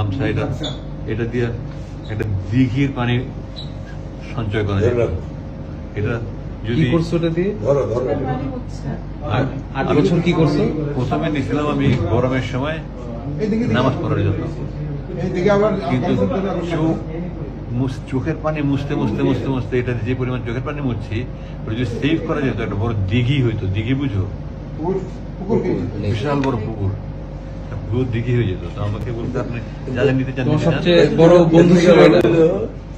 গামছা এটা এটা দিয়ে একটা দিঘির পানি সঞ্চয় করা যায়। এটা যদি করছ ওটা দিয়ে? ধরো ধরো। আট বছর কি করছ? প্রথমে আমি গরমের সময় নামাজ পড়ার জন্য। কিন্তু চোখ চোখের পানি মুছতে মুছতে মুছতে মুছতে এটা যে পরিমাণ চোখের পানি মুছছি ওটা যদি সেভ করা যেত একটা বড় দিঘি হইতো। দিঘি বুঝো? বিশাল বড় পুকুর। পুরো দিঘি হয়ে যেত। তো আমাকে বলতে আপনি যাদের নিতে চান তোমার নিতে চান। সবচেয়ে বড় বন্ধু এটা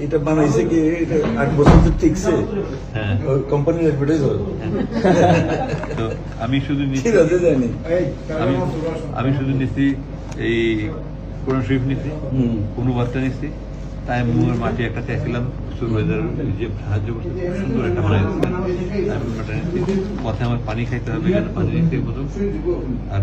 এটা বানাইছে কি? এটা আট বছর তো টিকছে। হ্যাঁ। কোম্পানির অ্যাডভার্টাইজ তো আমি শুধু নিচ্ছি আমি আমি শুধু নিচ্ছি এই কোরআন শরীফ নিচ্ছি হুম। অনুবাদটা নিচ্ছি। তাই মুয়ের মাটি একটা চাইছিলাম যে সাহায্য করছে খুব সুন্দর একটা বানাই আমি ওটা নিচ্ছি। পথে আমার পানি খাইতে হবে পানি নিতে মতো আর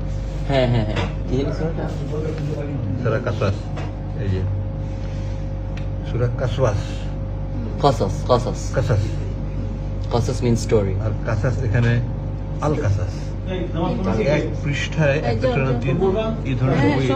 হ্যাঁ হ্যাঁ হ্যাঁ। কি জানি শোনাটা সারা কাসাস এই যে। সুরা কাসওয়াস কাসাস কাসাস। কাসাস। কাসাস মিন স্টোরি আর কাসাস এখানে আল কাসাস এক পৃষ্ঠায় এক এই ধরনের হ্যাঁ বই